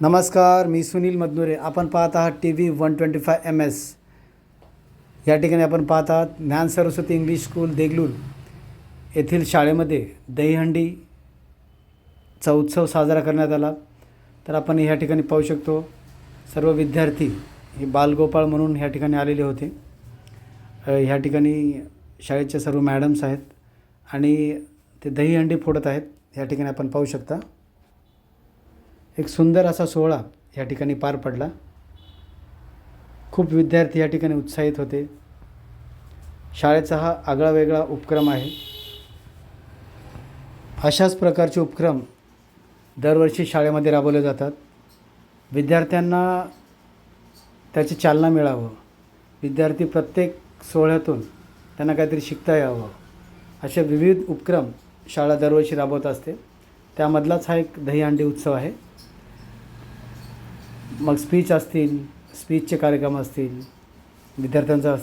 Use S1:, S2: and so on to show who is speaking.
S1: नमस्कार मी सुनील मदनुरे. आपण पाहत आहात T V one twenty five M S. या ठिकाणी आपण पाहत आहात ज्ञान सरस्वती इंग्लिश स्कूल देगलूर येथील शाळेमध्ये दहीहंडीचा उत्सव साजरा करण्यात आला. तर आपण ह्या ठिकाणी पाहू शकतो सर्व विद्यार्थी हे बालगोपाळ म्हणून ह्या ठिकाणी आलेले होते. ह्या ठिकाणी शाळेच्या सर्व मॅडम्स आहेत आणि ते दहीहंडी फोडत आहेत. ह्या ठिकाणी आपण पाहू शकता. एक सुंदर असा सोहळा या ठिकाणी पार पडला. खूप विद्यार्थी या ठिकाणी उत्साहित होते. शाळेचा हा आगळा वेगळा उपक्रम आहे. अशाच प्रकारचे उपक्रम दरवर्षी शाळेमध्ये राबवले जातात. विद्यार्थ्यांना त्याची चालना मिळावं. विद्यार्थी प्रत्येक सोहळ्यातून त्यांना काहीतरी शिकता यावं. असे विविध उपक्रम शाळा दरवर्षी राबवत असते. त्यामधलाच हा एक दहीहंडी उत्सव आहे. मग स्पीच असतील स्पीचचे कार्यक्रम असतील विद्यार्थ्यांचा